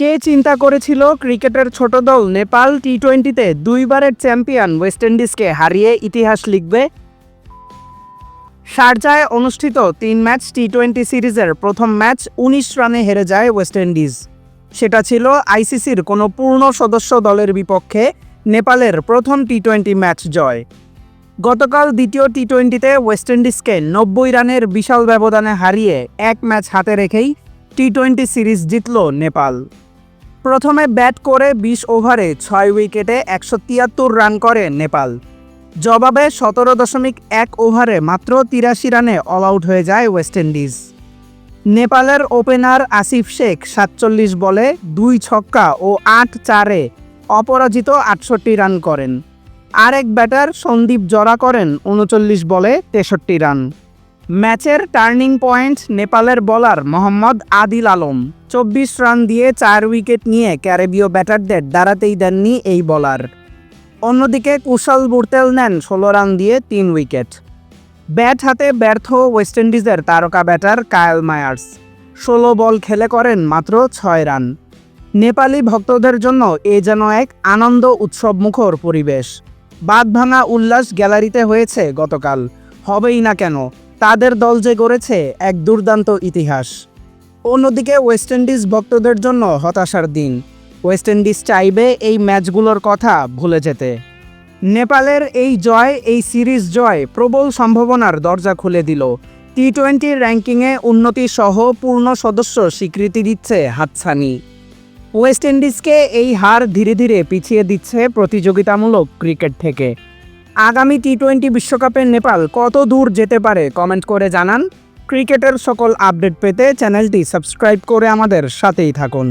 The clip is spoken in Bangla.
কে চিন্তা করেছিল ক্রিকেটের ছোট দল নেপাল টি টোয়েন্টিতে দুইবারের চ্যাম্পিয়ন ওয়েস্ট ইন্ডিজকে হারিয়ে ইতিহাস লিখবে? শারজায় অনুষ্ঠিত তিন ম্যাচ টি টোয়েন্টি সিরিজের প্রথম ম্যাচ উনিশ রানে হেরে যায় ওয়েস্ট ইন্ডিজ। সেটা ছিল আইসিসির কোনো পূর্ণ সদস্য দলের বিপক্ষে নেপালের প্রথম টি টোয়েন্টি ম্যাচ জয়। গতকাল দ্বিতীয় টি টোয়েন্টিতে ওয়েস্ট ইন্ডিজকে নব্বই রানের বিশাল ব্যবধানে হারিয়ে এক ম্যাচ হাতে রেখেই টি টোয়েন্টি সিরিজ জিতল নেপাল। প্রথমে ব্যাট করে বিশ ওভারে ছয় উইকেটে একশো তিয়াত্তর রান করে নেপাল। জবাবে সতেরো দশমিক এক ওভারে মাত্র তিরাশি রানে অল আউট হয়ে যায় ওয়েস্ট ইন্ডিজ। নেপালের ওপেনার আসিফ শেখ সাতচল্লিশ বলে দুই ছক্কা ও আট চারে অপরাজিত আটষট্টি রান করেন। আরেক ব্যাটার সন্দীপ জরা করেন উনচল্লিশ বলে তেষট্টি রান। ম্যাচের টার্নিং পয়েন্ট নেপালের বোলার মোহাম্মদ আদিল আলম। চব্বিশ রান দিয়ে চার উইকেট নিয়ে ক্যারেবীয় ব্যাটারদের দাঁড়াতেই দেননি এই বোলার। অন্যদিকে কুশাল বুরতেল নেন ষোলো রান দিয়ে তিন উইকেট। ব্যাট হাতে ব্যর্থ ওয়েস্ট ইন্ডিজের তারকা ব্যাটার কায়েল মায়ার্স। ষোলো বল খেলে করেন মাত্র ছয় রান। নেপালি ভক্তদের জন্য এ যেন এক আনন্দ উৎসব মুখর পরিবেশ। বাঁধভাঙা উল্লাস গ্যালারিতে হয়েছে গতকাল। হবেই না কেন, তাদের দল যে গড়েছে এক দুর্দান্ত ইতিহাস। অন্যদিকে ওয়েস্ট ইন্ডিজ ভক্তদের জন্য হতাশার দিন। ওয়েস্ট ইন্ডিজ চাইবে এই ম্যাচগুলোর কথা ভুলে যেতে। নেপালের এই জয়, এই সিরিজ জয় প্রবল সম্ভাবনার দরজা খুলে দিল। টি টোয়েন্টির র্যাঙ্কিংয়ে উন্নতি সহ পূর্ণ সদস্য স্বীকৃতি দিচ্ছে হাতছানি। ওয়েস্ট ইন্ডিজকে এই হার ধীরে ধীরে পিছিয়ে দিচ্ছে প্রতিযোগিতামূলক ক্রিকেট থেকে। আগামী টি টোয়েন্টি বিশ্বকাপে নেপাল কত দূর যেতে পারে কমেন্ট করে জানান ক্রিকেটের সকল আপডেট পেতে চ্যানেলটি সাবস্ক্রাইব করে আমাদের সাথেই থাকুন।